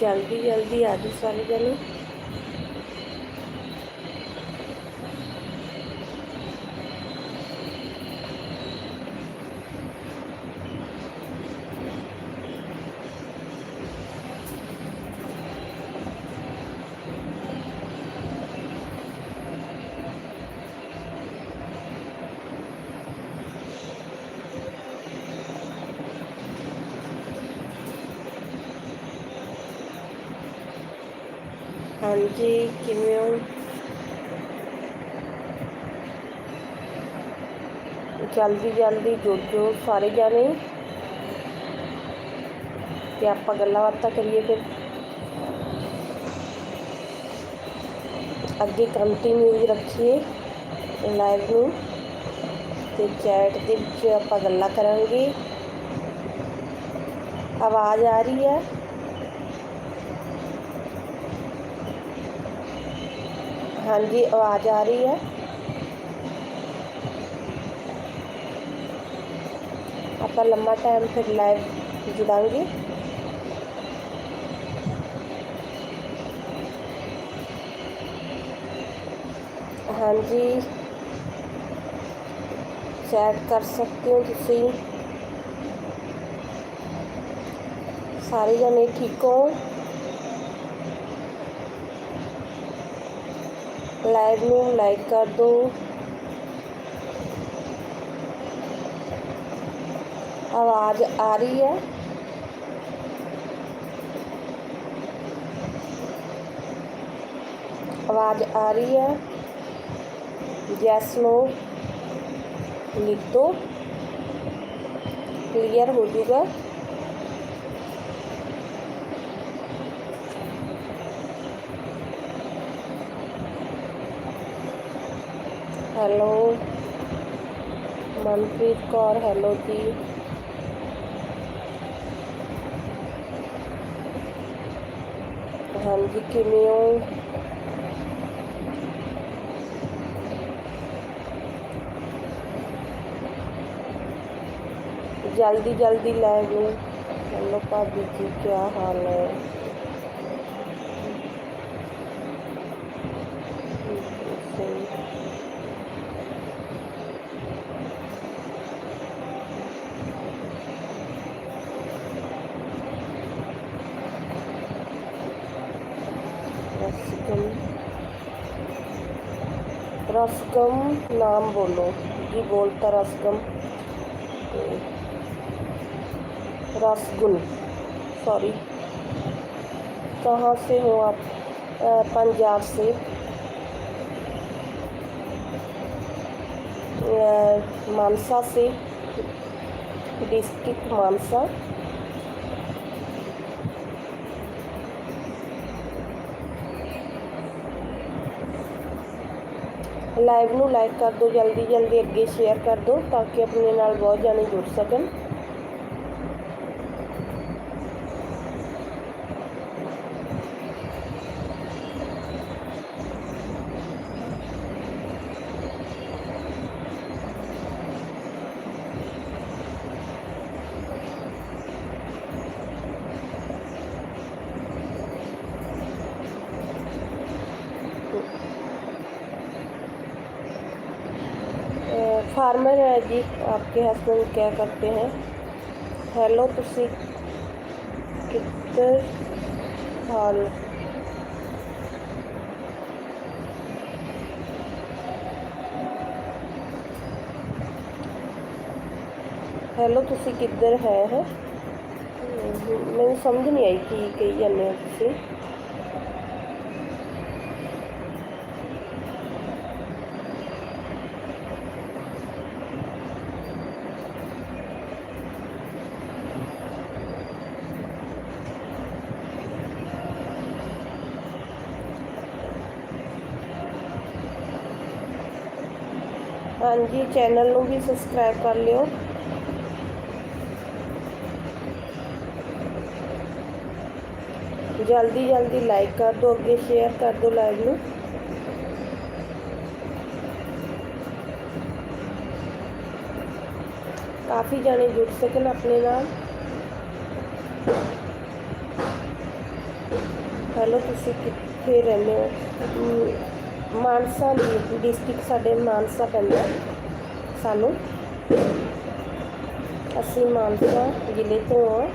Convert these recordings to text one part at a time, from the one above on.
जल्दी जल्दी आलू सारे डालो ਹਾਂਜੀ, ਕਿਵੇਂ ਹੋ? ਜਲਦੀ ਜਲਦੀ ਜੁੜ ਸਾਰੇ ਜਾਣੇ। ਤੇ ਆਪਾਂ ਗੱਲਾਂ ਬਾਤਾਂ ਕਰੀਏ ਫਿਰ। ਅੱਗੇ ਕੰਟੀਨਿਊ ਰੱਖੀਏ ਲਾਈਵ ਨੂੰ। ਤੇ ਚੈਟ ਦੇ ਵਿੱਚ ਆਪਾਂ ਗੱਲਾਂ ਕਰਾਂਗੇ। ਆਵਾਜ਼ ਆ ਰਹੀ ਹੈ। हाँ जी आवाज़ आ रही है। आपका लंबा टाइम फिर लाइव जुड़ाऊँगी हाँ जी। चैट कर सकते हो तुम सारे जने ठीक हो? लाइव में लाइक कर दो। आवाज़ आ रही है। आवाज़ आ रही है। यस नो लिख दो। क्लियर हो जाएगा। ਹੈਲੋ ਮਨਪ੍ਰੀਤ ਕੌਰ ਹੈਲੋ ਜੀ ਹਾਂਜੀ ਕਿਵੇਂ ਹੋ जल्दी जल्दी लाइव में हेलो भाभी जी क्या हाल है रसगम रसगम नाम बोलो। जी बोलता रसगम रसगुल सॉरी कहाँ से हो आप? पंजाब से। मानसा से। डिस्ट्रिक्ट मानसा। ਲਾਈਵ ਨੂੰ ਲਾਈਕ ਕਰ ਦਿਓ ਜਲਦੀ ਜਲਦੀ ਅੱਗੇ ਸ਼ੇਅਰ ਕਰ ਦਿਓ ਤਾਂ ਕਿ ਆਪਣੇ ਨਾਲ ਬਹੁਤ ਜਾਣੇ ਜੁੜ ਸਕਣ। आपके हस्बैंड क्या करते हैं हेलो ਤੁਸੀਂ ਕਿੱਧਰ ਹਾਲ ਹੈਲੋ ਤੁਸੀਂ ਕਿੱਧਰ ਹੈ ਹੈ ਮੈਨੂੰ ਸਮਝ ਨਹੀਂ ਆਈ ਕੀ ਕਹੀ ਜਾਂਦੇ ਹੋ ਤੁਸੀਂ ਹਾਂਜੀ ਚੈਨਲ ਨੂੰ ਵੀ ਸਬਸਕ੍ਰਾਈਬ ਕਰ ਲਿਓ ਜਲਦੀ ਜਲਦੀ ਲਾਈਕ ਕਰ ਦਿਓ ਅੱਗੇ ਸ਼ੇਅਰ ਕਰ ਦਿਓ ਲਾਈਵ ਨੂੰ ਕਾਫੀ ਜਾਣੇ ਜੁੜ ਸਕਣ ਆਪਣੇ ਨਾਲ ਹੈਲੋ ਤੁਸੀਂ ਕਿੱਥੇ ਰਹਿੰਦੇ ਹੋ ਅਮ, ਮਾਨਸਾ ਡਿਸਟ੍ਰਿਕਟ ਸਾਡੇ ਮਾਨਸਾ ਪੈਂਦਾ ਸਾਨੂੰ। ਅਸੀਂ ਮਾਨਸਾ ਜ਼ਿਲ੍ਹੇ ਤੋਂ ਹਾਂ।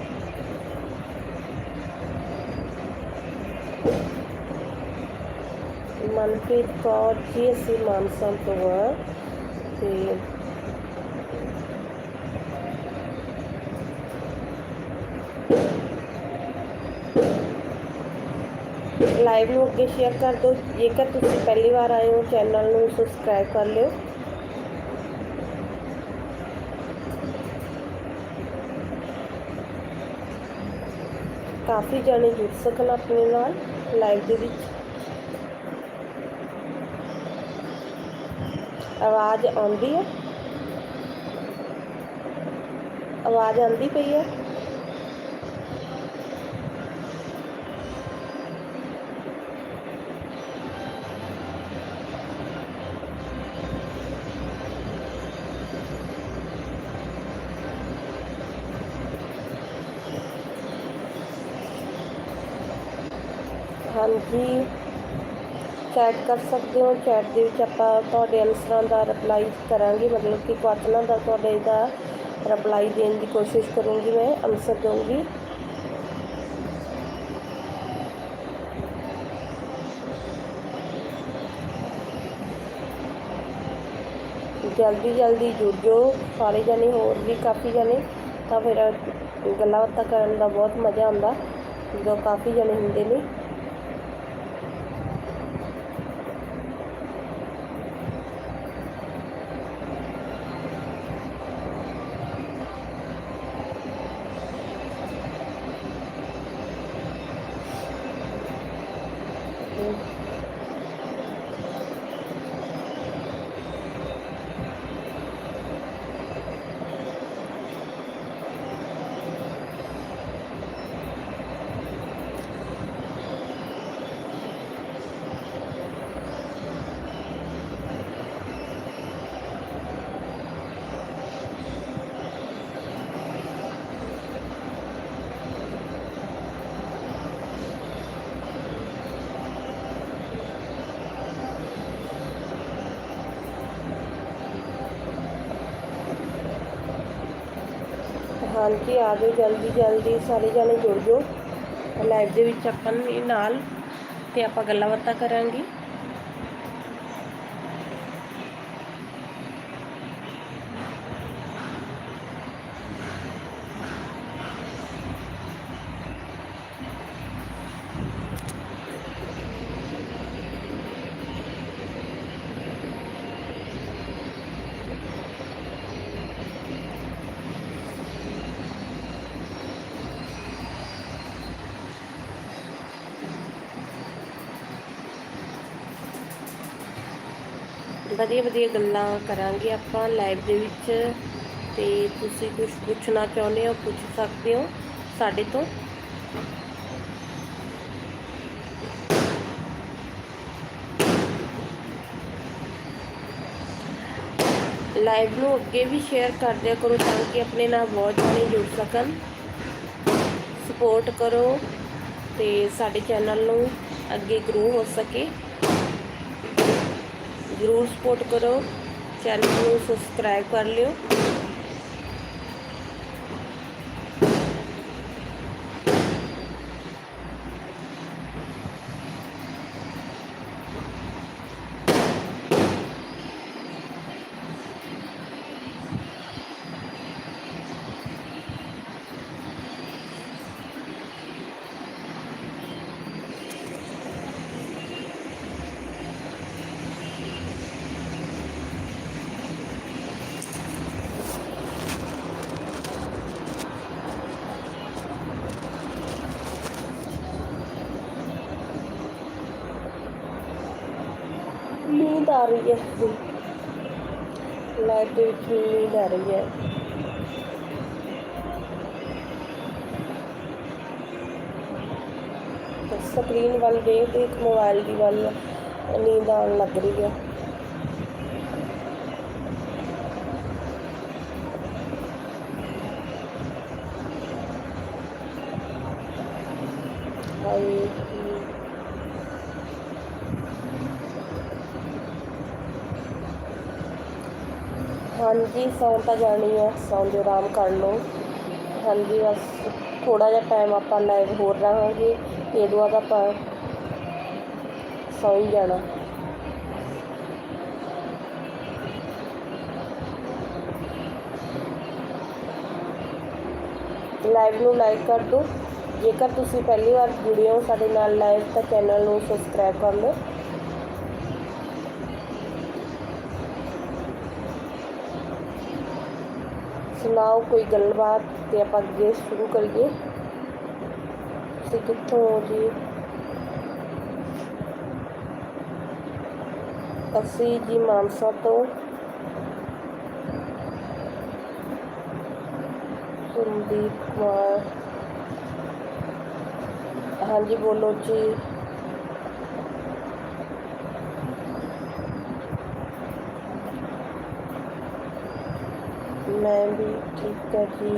ਮਨਪ੍ਰੀਤ ਕੌਰ ਜੀ, ਅਸੀਂ ਮਾਨਸਾ ਤੋਂ ਹਾਂ ਤੇ ਲਾਈਵ ਨੂੰ ਅੱਗੇ ਸ਼ੇਅਰ ਕਰ ਦਿਓ। ਜੇਕਰ ਤੁਸੀਂ ਪਹਿਲੀ ਵਾਰ ਆਏ ਹੋ, ਚੈਨਲ ਨੂੰ ਸਬਸਕ੍ਰਾਈਬ ਕਰ ਲਿਓ। ਕਾਫੀ ਜਾਣੇ ਜੁੜ ਸਕਣ ਆਪਣੇ ਨਾਲ ਲਾਈਵ ਦੇ ਵਿੱਚ। ਆਵਾਜ਼ ਆਉਂਦੀ ਹੈ? ਆਵਾਜ਼ ਆਉਂਦੀ ਪਈ ਹੈ? ਹਾਂਜੀ ਚੈਟ ਕਰ ਸਕਦੇ ਹੋ ਚੈਟ ਦੇ ਵਿੱਚ ਆਪਾਂ ਤੁਹਾਡੇ ਆਨਸਰਾਂ ਦਾ ਰਿਪਲਾਈ ਕਰਾਂਗੇ ਮਤਲਬ ਕਿ ਕੁਐਸਚਨਾਂ ਦਾ ਤੁਹਾਡੇ ਦਾ ਰਿਪਲਾਈ ਦੇਣ ਦੀ ਕੋਸ਼ਿਸ਼ ਕਰੂੰਗੀ ਮੈਂ ਆਨਸਰ ਦਊਂਗੀ ਜਲਦੀ ਜਲਦੀ ਜੁੜ ਜਾਓ ਸਾਰੇ ਜਣੇ ਹੋਰ ਵੀ ਕਾਫੀ ਜਣੇ ਤਾਂ ਫਿਰ ਗੱਲਾਂ ਬਾਤਾਂ ਕਰਨ ਦਾ ਬਹੁਤ ਮਜ਼ਾ ਆਉਂਦਾ ਜਦੋਂ ਕਾਫੀ ਜਣੇ ਹੁੰਦੇ ਨੇ ਹਾਂਜੀ ਆ ਜਾਓ ਜਲਦੀ ਜਲਦੀ ਸਾਰੇ ਜਾਣੇ ਜੁੜ ਜਾਓ। ਲਾਈਵ ਦੇ ਵਿੱਚ ਆਪਾਂ ਨਾਲ ਤੇ ਆਪਾਂ ਗੱਲਾਂ ਬਾਤਾਂ ਕਰਾਂਗੇ। ਵਧੀਆ ਵਧੀਆ ਗੱਲਾਂ ਕਰਾਂਗੇ ਆਪਾਂ ਲਾਈਵ ਦੇ ਵਿੱਚ। ਤੇ ਤੁਸੀਂ ਕੁਝ ਪੁੱਛਣਾ ਚਾਹੁੰਦੇ ਹੋ, ਪੁੱਛ ਸਕਦੇ ਹੋ ਸਾਡੇ ਤੋਂ? ਲਾਈਵ ਨੂੰ ਅੱਗੇ ਵੀ ਸ਼ੇਅਰ ਕਰਦਿਆ ਕਰੋ ਤਾਂ ਕਿ ਆਪਣੇ ਨਾਲ ਬਹੁਤ ਜਣੇ ਜੁੜ ਸਕਣ। ਸਪੋਰਟ ਕਰੋ ਤੇ ਸਾਡੇ ਚੈਨਲ ਨੂੰ ਅੱਗੇ ਗਰੋ ਹੋ ਸਕੇ। ਜ਼ਰੂਰ ਸਪੋਰਟ ਕਰੋ। ਚੈਨਲ ਨੂੰ ਸਬਸਕ੍ਰਾਈਬ ਕਰ ਲਿਓ। ਨੀਂਦ ਆ ਰਹੀ ਹੈ ਲਾਈਵ ਦੇ ਵਿੱਚ ਨੀਂਦ ਆ ਰਹੀ ਹੈ ਸਕਰੀਨ ਵੱਲ ਦੇਖ ਦੇਖ ਮੋਬਾਈਲ ਦੀ ਵੱਲ ਨੀਂਦ ਆਉਣ ਲੱਗ ਰਹੀ ਹੈ ਹਾਏ ਹਾਂਜੀ ਸੌਂ ਤਾਂ ਜਾਣੀ ਆ। ਸੌਂ ਜੋ ਆਰਾਮ ਕਰ ਲਓ। ਹਾਂਜੀ, ਬਸ ਥੋੜਾ ਜਿਹਾ ਟਾਈਮ ਆਪਾਂ ਲਾਈਵ ਹੋਰ ਰਹਾਂਗੇ। ਇਹ ਤੋਂ ਬਾਅਦ ਆਪਾਂ ਸੌਂ ਹੀ ਜਾਣਾ। ਲਾਈਵ ਨੂੰ ਲਾਈਕ ਕਰ ਦਿਓ। ਜੇਕਰ ਤੁਸੀਂ ਪਹਿਲੀ ਵਾਰ ਜੁੜੇ ਹੋ ਸਾਡੇ ਨਾਲ ਲਾਈਵ ਤਾਂ ਚੈਨਲ ਨੂੰ ਸਬਸਕ੍ਰਾਈਬ ਕਰ ਲਓ। ਸੁਣਾਓ ਕੋਈ ਗੱਲਬਾਤ ਤੇ ਆਪਾਂ ਅੱਗੇ ਸ਼ੁਰੂ ਕਰੀਏ ਤੁਸੀਂ ਕਿੱਥੋਂ ਹੋ ਜੀ ਅਸੀਂ ਜੀ ਮਾਨਸਾ ਤੋਂ ਕੁਲਦੀਪ ਕੁਮਾਰ ਹਾਂਜੀ ਬੋਲੋ ਜੀ थोड़ी ठीक कर दी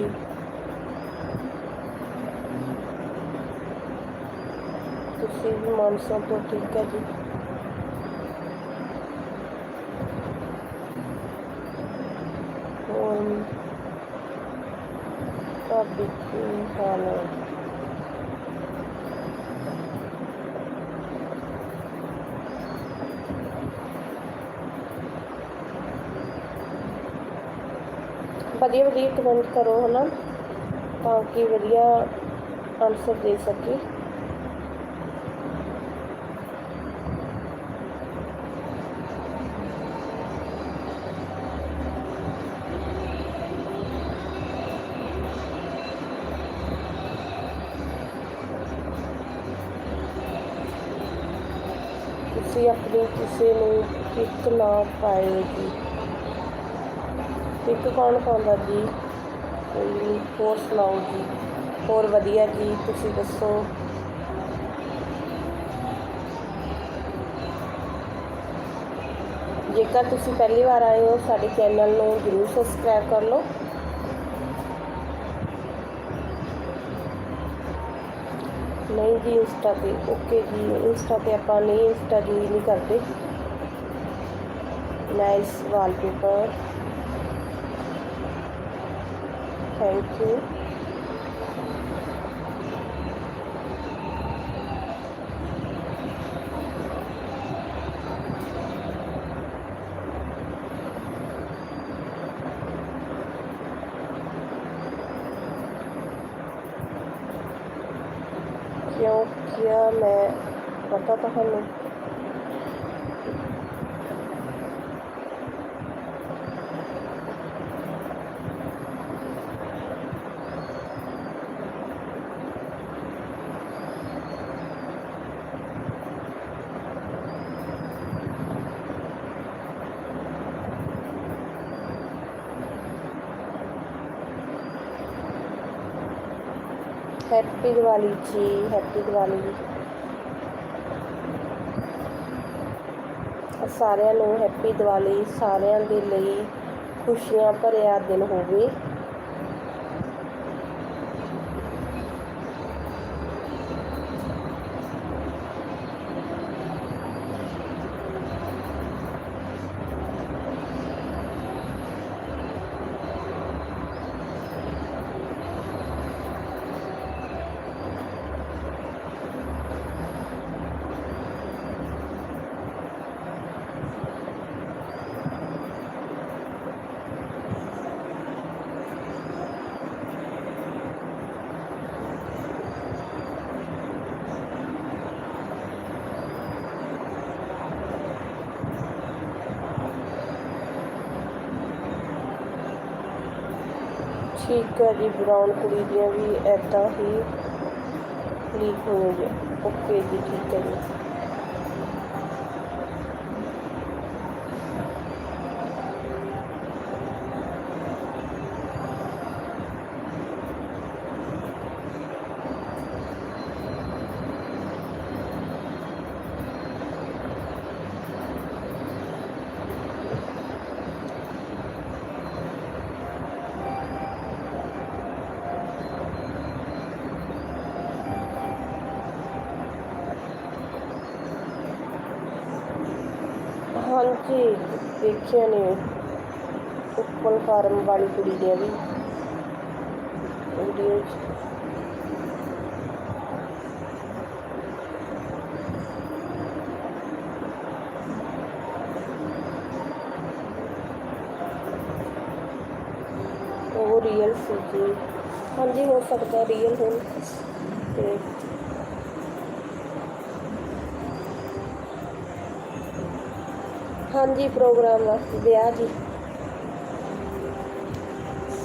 किसी भी मानसों को तो ठीक कर दी और भाभी की हालत ਵਧੀਆ ਵਧੀਆ ਕਮੈਂਟ ਕਰੋ ਹਨਾ ਤਾਂ ਕਿ ਵਧੀਆ ਆਨਸਰ ਦੇ ਸਕੇ ਤੁਸੀਂ ਆਪਣੀ ਕਿਸੇ ਨੂੰ ਕਿੱਕ ਨਾ ਪਾਇਓ ਜੀ ਇੱਕ ਕੌਣ ਪਾਉਂਦਾ ਜੀ ਕੋਈ ਨਹੀਂ ਹੋਰ ਸੁਣਾਓ ਜੀ ਹੋਰ ਵਧੀਆ ਜੀ ਤੁਸੀਂ ਦੱਸੋ ਜੇਕਰ ਤੁਸੀਂ ਪਹਿਲੀ ਵਾਰ ਆਏ ਹੋ ਸਾਡੇ ਚੈਨਲ ਨੂੰ ਜ਼ਰੂਰ ਸਬਸਕ੍ਰਾਈਬ ਕਰ ਲਓ ਨਹੀਂ ਜੀ ਇੰਸਟਾ ਤੇ ਓਕੇ ਜੀ ਇੰਸਟਾ ਤੇ ਆਪਾਂ ਨਹੀਂ ਇੰਸਟਾ ਯੂਜ਼ ਨਹੀਂ ਕਰਦੇ ਨਾਈਸ ਵਾਲਪੇਪਰ Thank you. क्यों किया मैं बताता हूँ ਹੈਪੀ ਦੀਵਾਲੀ ਜੀ, ਹੈਪੀ ਦੀਵਾਲੀ। ਸਾਰਿਆਂ ਨੂੰ ਹੈਪੀ ਦੀਵਾਲੀ, ਸਾਰਿਆਂ ਦੇ ਲਈ ਖੁਸ਼ੀਆਂ ਭਰਿਆ ਦਿਨ ਹੋਵੇ। ਠੀਕ ਹੈ ਜੀ ਬਰਾਊਨ ਕੁੜੀ ਦੀਆਂ ਵੀ ਐਦਾਂ ਹੀ ਲੀਕ ਹੋਣਗੀਆਂ। ਓਕੇ ਜੀ, ਠੀਕ ਹੈ ਜੀ। ਹਾਂਜੀ ਦੇਖਿਆ ਨੇ। ਪਰਪਲ ਫਾਰਮ ਵਾਲੀ ਕੁੜੀ ਦੀਆਂ ਵੀ। ਵੀਡੀਓਜ਼ ਉਹ ਰੀਅਲ ਸੀ ਜੀ। ਹਾਂਜੀ, ਹੋ ਸਕਦਾ ਰੀਅਲ ਹੋਣ। ਤੇ ਹਾਂਜੀ ਪ੍ਰੋਗਰਾਮ ਆ ਵਿਆਹ ਜੀ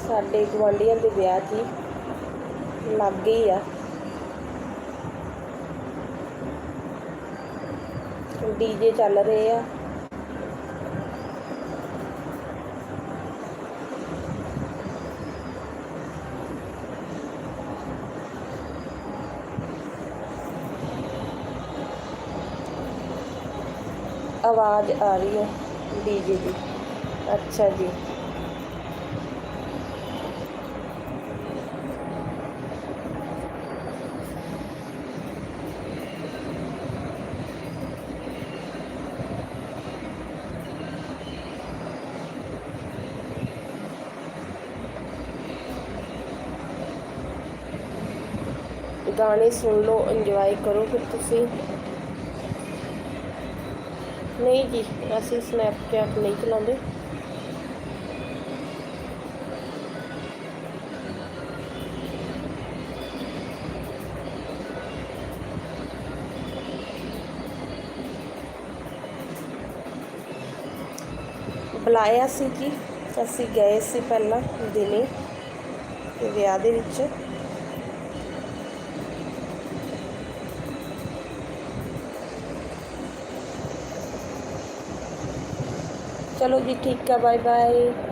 ਸਾਡੇ ਗੁਆਂਢੀਆਂ ਦੇ ਵਿਆਹ ਜੀ ਲੱਗ ਗਈ ਆ ਡੀਜੇ ਚੱਲ ਰਹੇ ਆ आवाज़ आ रही है डीजे की। अच्छा जी। गाने सुन लो इंजॉय करो फिर तुम ਨਹੀਂ ਜੀ, ਅਸੀਂ ਸਨੈਪਚੈਟ ਨਹੀਂ ਚਲਾਉਂਦੇ। ਬੁਲਾਇਆ ਸੀ ਜੀ, ਅਸੀਂ ਗਏ ਸੀ ਪਹਿਲਾਂ ਦਿਨੇ, ਵਿਆਹ ਦੇ ਵਿੱਚ। चलो जी ठीक है बाय बाय